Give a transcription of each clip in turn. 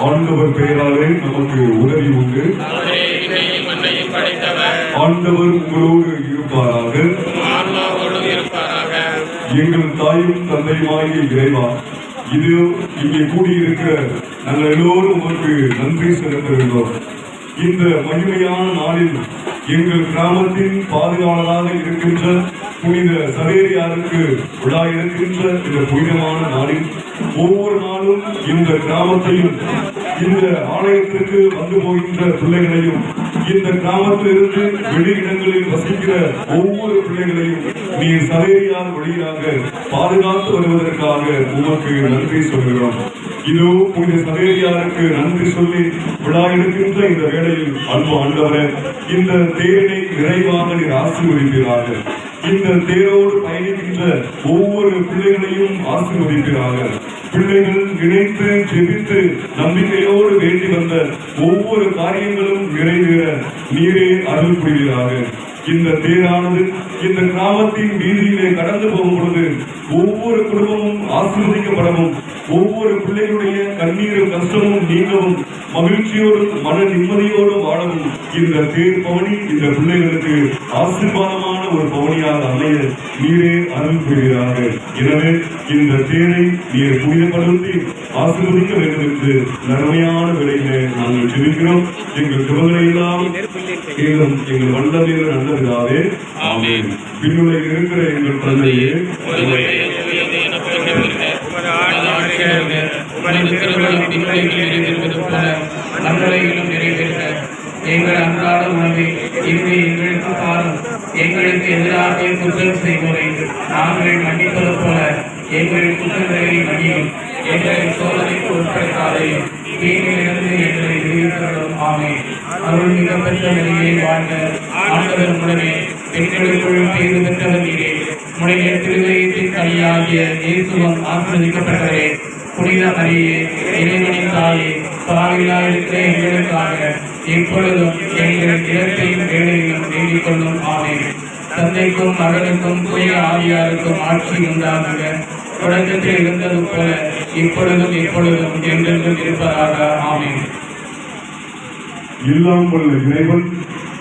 ஆண்டவர். பெயராலே நமக்கு உதவி உண்டு. ஆண்டவர் உங்களோடு இருப்பாராக. எங்கள் தாயும் தந்தையுமாகிய இறைவா இது இங்கே கூடியிருக்கிற நாங்கள் எல்லோரும் உமக்கு நன்றி செலுத்துகின்றோம் இந்த மகிமையான நாளில் எங்கள் கிராமத்தின் பாதுகாவலராக இருக்கின்ற புனித சவேரியாருக்கு விழா இருக்கின்ற இந்த புனிதமான நாளில் ஒவ்வொரு நாளும் இந்த கிராமத்தையும் இந்த ஆலயத்திற்கு வந்து போகின்ற பிள்ளைகளையும் இந்த கிராமத்திலிருந்து வெளியிடங்களில் வசிக்கிற ஒவ்வொரு பிள்ளைகளையும் நீ சவேரியார் வழியாக பாதுகாத்து வருவதற்காக உமக்கு நன்றி சொல்கிறோம். இதோ புனித சவேரியாருக்கு நன்றி சொல்லி விழா எடுக்கின்ற இந்த வேளையில் அன்பு ஆண்டவரே இந்த தேனை நிறைவாக நீர் ஆசீர்வதிப்பீராக. இந்த தேரோடு பயணிக்கின்ற ஒவ்வொரு பிள்ளைகளையும் ஆசீர்வதிப்பீராக. பிள்ளைகள் இணைத்து செபித்து நம்பிக்கையோடு வேண்டி வந்த ஒவ்வொரு காரியங்களும் நிறைவேற நீரே அருள் புரிவீராக இந்த தேரானது இந்த கிராமத்தின் வீதியிலே கடந்து போகும் பொழுது ஒவ்வொரு குடும்பமும் ஆசீர்வதிக்கப்படவும் ஒவ்வொரு பிள்ளைகளுடைய கண்ணீரும் கஷ்டமும் நீங்கவும் மகிழ்ச்சியோடும் மன நிம்மதியோடும் வாழவும் இந்த தேர் பவனி இந்த பிள்ளைகளுக்கு ஆசீர்வாதமான ஒரு பவனியாக அமைய நீரே அருள் புரிகிறாக எனவே இந்த தேரை நீர் புனிதப்படுத்தி ஆசீர்வதிக்க வேண்டும் என்று நன்மையான விலையிலே நாங்கள் ஜெபிக்கிறோம் எங்கள் சுபங்களை எல்லாம் கேளும் எங்கள் வல்லமையில நல்லதாவே ஆமென். பின்னுலகில் இருக்கிற எங்கள் தந்தையே நிறைவேறுக. எங்கள் அன்றாட உணவை இன்று தாரும் எங்களுக்கு எதிராக குற்றம் செய்வோரை நாங்கள் மன்னிப்பது போல எங்கள் குற்றங்களை மன்னியும். எங்களை சோதனைக்கு உட்படுத்தாதையும் தீமையிலிருந்து எங்களை விடுவிக்கிறோம். ஆமே அருள் மிகப்பெற்ற வழியை வாழ்ந்த ஆண்டவர் உடனே பெண்களுக்குள் பேறு பெற்றவர் நீரே. உடைய திருவயத்தின் கனியாகிய இயேசுவம் ஆசிரதிக்கப்பட்டவரே புனித மரியே இறைவனின் தாயே பாவிலா இருக்கிற எங்களுக்காக எப்பொழுதும் எங்கள் இடத்தையும் தந்தைக்கும் மகனுக்கும் தூய ஆவியாருக்கும் ஆட்சி உண்டாகுக தொடக்கத்தில் இருந்தது போல இப்பொழுதும் எப்பொழுதும் என்றென்றும் இருப்பதாக. ஆமென். இறைவன்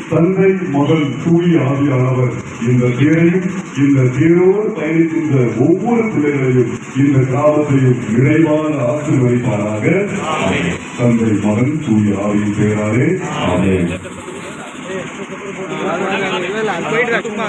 தந்தை மகள் தூய ஆவியானவர். இந்த தேரையும் இந்த தேரோடு பயணிக்கின்ற ஒவ்வொரு பிள்ளைகளையும் இந்த கிராமத்தையும் நிறைவாக ஆசீர்வதிப்பாராக. தந்தை மகன் தூய ஆவியின் பெயராலே. ஆமென். போயிட்டு சும்மா